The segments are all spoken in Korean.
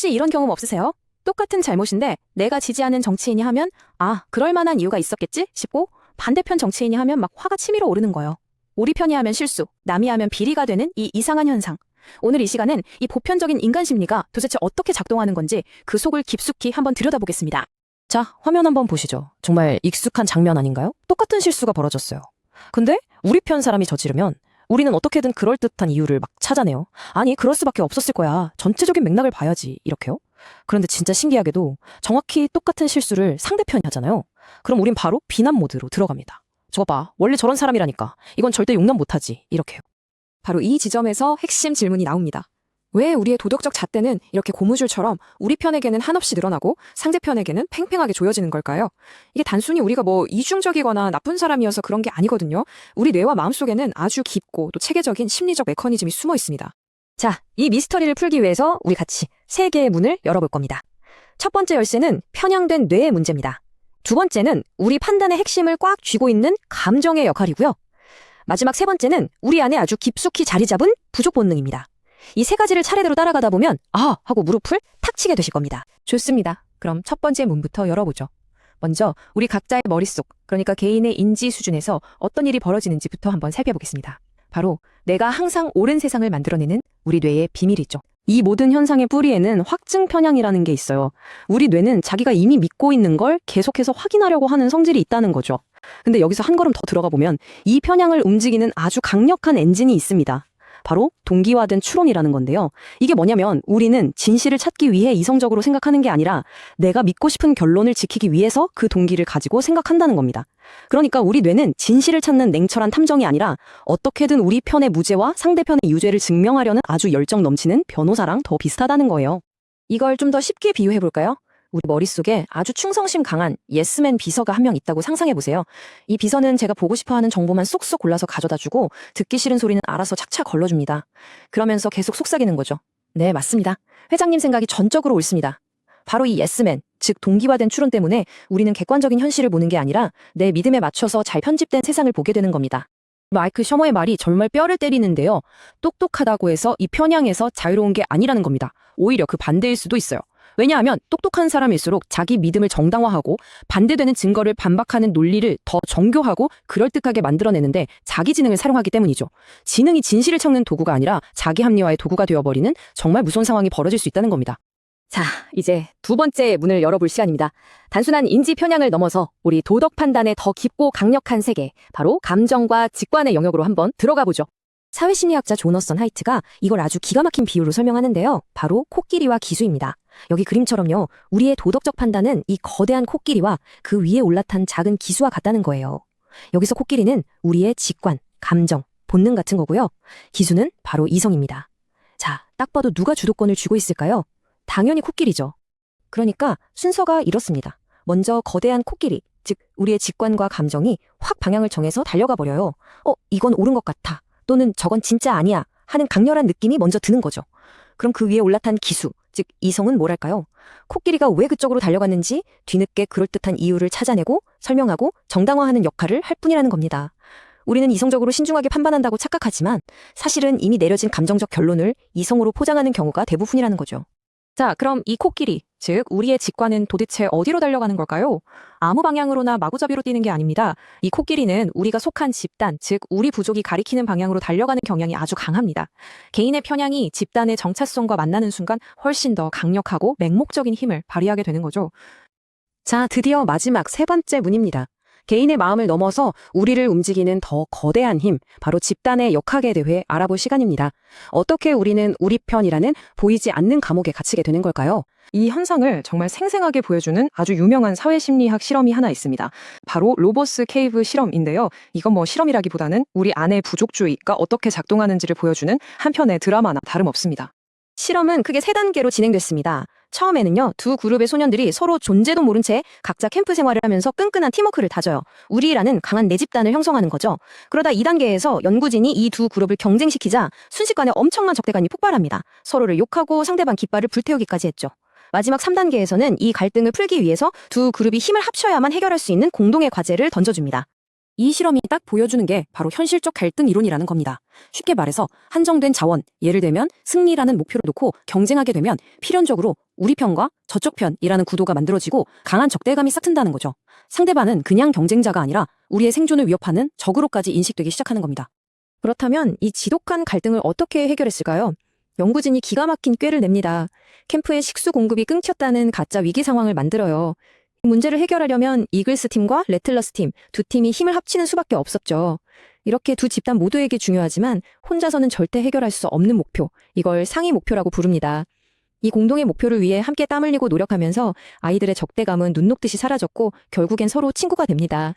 혹시 이런 경험 없으세요? 똑같은 잘못인데 내가 지지하는 정치인이 하면 아, 그럴 만한 이유가 있었겠지 싶고 반대편 정치인이 하면 막 화가 치밀어 오르는 거예요. 우리 편이 하면 실수, 남이 하면 비리가 되는 이 이상한 현상. 오늘 이 시간은 이 보편적인 인간 심리가 도대체 어떻게 작동하는 건지 그 속을 깊숙이 한번 들여다보겠습니다. 자, 화면 한번 보시죠. 정말 익숙한 장면 아닌가요? 똑같은 실수가 벌어졌어요. 근데 우리 편 사람이 저지르면 우리는 어떻게든 그럴듯한 이유를 막 찾아내요. 아니, 그럴 수밖에 없었을 거야. 전체적인 맥락을 봐야지. 이렇게요. 그런데 진짜 신기하게도 정확히 똑같은 실수를 상대편이 하잖아요. 그럼 우린 바로 비난 모드로 들어갑니다. 저거 봐. 원래 저런 사람이라니까. 이건 절대 용납 못하지. 이렇게요. 바로 이 지점에서 핵심 질문이 나옵니다. 왜 우리의 도덕적 잣대는 이렇게 고무줄처럼 우리 편에게는 한없이 늘어나고 상대편에게는 팽팽하게 조여지는 걸까요? 이게 단순히 우리가 뭐 이중적이거나 나쁜 사람이어서 그런 게 아니거든요. 우리 뇌와 마음속에는 아주 깊고 또 체계적인 심리적 메커니즘이 숨어 있습니다. 자, 이 미스터리를 풀기 위해서 우리 같이 세 개의 문을 열어볼 겁니다. 첫 번째 열쇠는 편향된 뇌의 문제입니다. 두 번째는 우리 판단의 핵심을 꽉 쥐고 있는 감정의 역할이고요. 마지막 세 번째는 우리 안에 아주 깊숙이 자리 잡은 부족 본능입니다. 이 세 가지를 차례대로 따라가다 보면 아 하고 무릎을 탁 치게 되실 겁니다. 좋습니다. 그럼 첫 번째 문부터 열어보죠. 먼저 우리 각자의 머릿속, 그러니까 개인의 인지 수준에서 어떤 일이 벌어지는지부터 한번 살펴보겠습니다. 바로 내가 항상 옳은 세상을 만들어내는 우리 뇌의 비밀이죠. 이 모든 현상의 뿌리에는 확증 편향이라는 게 있어요. 우리 뇌는 자기가 이미 믿고 있는 걸 계속해서 확인하려고 하는 성질이 있다는 거죠. 근데 여기서 한 걸음 더 들어가 보면 이 편향을 움직이는 아주 강력한 엔진이 있습니다. 바로 동기화된 추론이라는 건데요. 이게 뭐냐면 우리는 진실을 찾기 위해 이성적으로 생각하는 게 아니라 내가 믿고 싶은 결론을 지키기 위해서 그 동기를 가지고 생각한다는 겁니다. 그러니까 우리 뇌는 진실을 찾는 냉철한 탐정이 아니라 어떻게든 우리 편의 무죄와 상대편의 유죄를 증명하려는 아주 열정 넘치는 변호사랑 더 비슷하다는 거예요. 이걸 좀 더 쉽게 비유해 볼까요? 우리 머릿속에 아주 충성심 강한 예스맨 비서가 한 명 있다고 상상해 보세요. 이 비서는 제가 보고 싶어 하는 정보만 쏙쏙 골라서 가져다 주고 듣기 싫은 소리는 알아서 착착 걸러줍니다. 그러면서 계속 속삭이는 거죠. 네, 맞습니다. 회장님 생각이 전적으로 옳습니다. 바로 이 예스맨, 즉 동기화된 추론 때문에 우리는 객관적인 현실을 보는 게 아니라 내 믿음에 맞춰서 잘 편집된 세상을 보게 되는 겁니다. 마이크 셔머의 말이 정말 뼈를 때리는데요. 똑똑하다고 해서 이 편향에서 자유로운 게 아니라는 겁니다. 오히려 그 반대일 수도 있어요. 왜냐하면 똑똑한 사람일수록 자기 믿음을 정당화하고 반대되는 증거를 반박하는 논리를 더 정교하고 그럴듯하게 만들어내는데 자기 지능을 사용하기 때문이죠. 지능이 진실을 찾는 도구가 아니라 자기 합리화의 도구가 되어버리는 정말 무서운 상황이 벌어질 수 있다는 겁니다. 자, 이제 두 번째 문을 열어볼 시간입니다. 단순한 인지 편향을 넘어서 우리 도덕 판단의 더 깊고 강력한 세계, 바로 감정과 직관의 영역으로 한번 들어가 보죠. 사회심리학자 조너선 하이트가 이걸 아주 기가 막힌 비유로 설명하는데요. 바로 코끼리와 기수입니다. 여기 그림처럼요. 우리의 도덕적 판단은 이 거대한 코끼리와 그 위에 올라탄 작은 기수와 같다는 거예요. 여기서 코끼리는 우리의 직관, 감정, 본능 같은 거고요. 기수는 바로 이성입니다. 자, 딱 봐도 누가 주도권을 쥐고 있을까요? 당연히 코끼리죠. 그러니까 순서가 이렇습니다. 먼저 거대한 코끼리, 즉 우리의 직관과 감정이 확 방향을 정해서 달려가 버려요. 어, 이건 옳은 것 같아. 또는 저건 진짜 아니야. 하는 강렬한 느낌이 먼저 드는 거죠. 그럼 그 위에 올라탄 기수, 즉 이성은 뭐랄까요? 코끼리가 왜 그쪽으로 달려갔는지 뒤늦게 그럴듯한 이유를 찾아내고 설명하고 정당화하는 역할을 할 뿐이라는 겁니다. 우리는 이성적으로 신중하게 판단한다고 착각하지만 사실은 이미 내려진 감정적 결론을 이성으로 포장하는 경우가 대부분이라는 거죠. 자, 그럼 이 코끼리, 즉 우리의 직관은 도대체 어디로 달려가는 걸까요? 아무 방향으로나 마구잡이로 뛰는 게 아닙니다. 이 코끼리는 우리가 속한 집단, 즉 우리 부족이 가리키는 방향으로 달려가는 경향이 아주 강합니다. 개인의 편향이 집단의 정체성과 만나는 순간 훨씬 더 강력하고 맹목적인 힘을 발휘하게 되는 거죠. 자, 드디어 마지막 세 번째 문입니다. 개인의 마음을 넘어서 우리를 움직이는 더 거대한 힘, 바로 집단의 역학에 대해 알아볼 시간입니다. 어떻게 우리는 우리 편이라는 보이지 않는 감옥에 갇히게 되는 걸까요? 이 현상을 정말 생생하게 보여주는 아주 유명한 사회심리학 실험이 하나 있습니다. 바로 로버스 케이브 실험인데요. 이건 뭐 실험이라기보다는 우리 안의 부족주의가 어떻게 작동하는지를 보여주는 한편의 드라마나 다름없습니다. 실험은 크게 세 단계로 진행됐습니다. 처음에는요, 두 그룹의 소년들이 서로 존재도 모른 채 각자 캠프 생활을 하면서 끈끈한 팀워크를 다져요. 우리라는 강한 내 집단을 형성하는 거죠. 그러다 2단계에서 연구진이 이 두 그룹을 경쟁시키자 순식간에 엄청난 적대감이 폭발합니다. 서로를 욕하고 상대방 깃발을 불태우기까지 했죠. 마지막 3단계에서는 이 갈등을 풀기 위해서 두 그룹이 힘을 합쳐야만 해결할 수 있는 공동의 과제를 던져줍니다. 이 실험이 딱 보여주는 게 바로 현실적 갈등 이론이라는 겁니다. 쉽게 말해서 한정된 자원, 예를 들면 승리라는 목표를 놓고 경쟁하게 되면 필연적으로 우리 편과 저쪽 편이라는 구도가 만들어지고 강한 적대감이 싹튼다는 거죠. 상대방은 그냥 경쟁자가 아니라 우리의 생존을 위협하는 적으로까지 인식되기 시작하는 겁니다. 그렇다면 이 지독한 갈등을 어떻게 해결했을까요? 연구진이 기가 막힌 꾀를 냅니다. 캠프의 식수 공급이 끊겼다는 가짜 위기 상황을 만들어요. 이 문제를 해결하려면 이글스 팀과 레틀러스 팀 두 팀이 힘을 합치는 수밖에 없었죠. 이렇게 두 집단 모두에게 중요하지만 혼자서는 절대 해결할 수 없는 목표, 이걸 상위 목표라고 부릅니다. 이 공동의 목표를 위해 함께 땀 흘리고 노력하면서 아이들의 적대감은 눈 녹듯이 사라졌고 결국엔 서로 친구가 됩니다.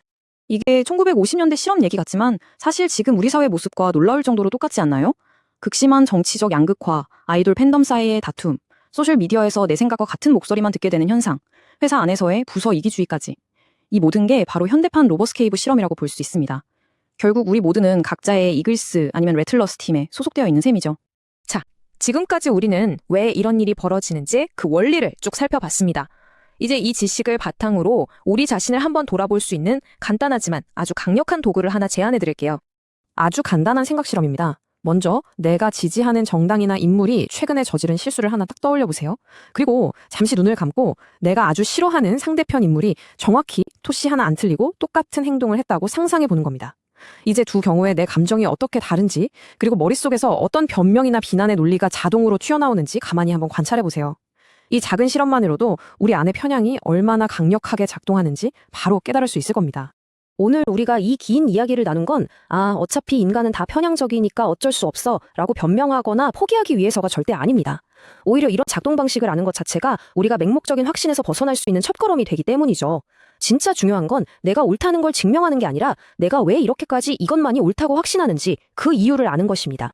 이게 1950년대 실험 얘기 같지만 사실 지금 우리 사회 모습과 놀라울 정도로 똑같지 않나요? 극심한 정치적 양극화, 아이돌 팬덤 사이의 다툼, 소셜 미디어에서 내 생각과 같은 목소리만 듣게 되는 현상, 회사 안에서의 부서 이기주의까지. 이 모든 게 바로 현대판 로버스케이브 실험이라고 볼 수 있습니다. 결국 우리 모두는 각자의 이글스 아니면 레틀러스 팀에 소속되어 있는 셈이죠. 지금까지 우리는 왜 이런 일이 벌어지는지 그 원리를 쭉 살펴봤습니다. 이제 이 지식을 바탕으로 우리 자신을 한번 돌아볼 수 있는 간단하지만 아주 강력한 도구를 하나 제안해 드릴게요. 아주 간단한 생각 실험입니다. 먼저 내가 지지하는 정당이나 인물이 최근에 저지른 실수를 하나 딱 떠올려 보세요. 그리고 잠시 눈을 감고 내가 아주 싫어하는 상대편 인물이 정확히 토시 하나 안 틀리고 똑같은 행동을 했다고 상상해 보는 겁니다. 이제 두 경우에 내 감정이 어떻게 다른지 그리고 머릿속에서 어떤 변명이나 비난의 논리가 자동으로 튀어나오는지 가만히 한번 관찰해 보세요. 이 작은 실험만으로도 우리 안의 편향이 얼마나 강력하게 작동하는지 바로 깨달을 수 있을 겁니다. 오늘 우리가 이 긴 이야기를 나눈 건, 아, 어차피 인간은 다 편향적이니까 어쩔 수 없어 라고 변명하거나 포기하기 위해서가 절대 아닙니다. 오히려 이런 작동 방식을 아는 것 자체가 우리가 맹목적인 확신에서 벗어날 수 있는 첫걸음이 되기 때문이죠. 진짜 중요한 건 내가 옳다는 걸 증명하는 게 아니라 내가 왜 이렇게까지 이것만이 옳다고 확신하는지 그 이유를 아는 것입니다.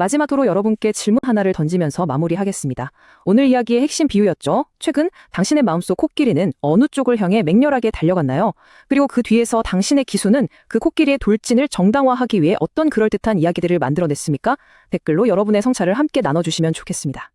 마지막으로 여러분께 질문 하나를 던지면서 마무리하겠습니다. 오늘 이야기의 핵심 비유였죠. 최근 당신의 마음속 코끼리는 어느 쪽을 향해 맹렬하게 달려갔나요? 그리고 그 뒤에서 당신의 기수는 그 코끼리의 돌진을 정당화하기 위해 어떤 그럴듯한 이야기들을 만들어냈습니까? 댓글로 여러분의 성찰을 함께 나눠주시면 좋겠습니다.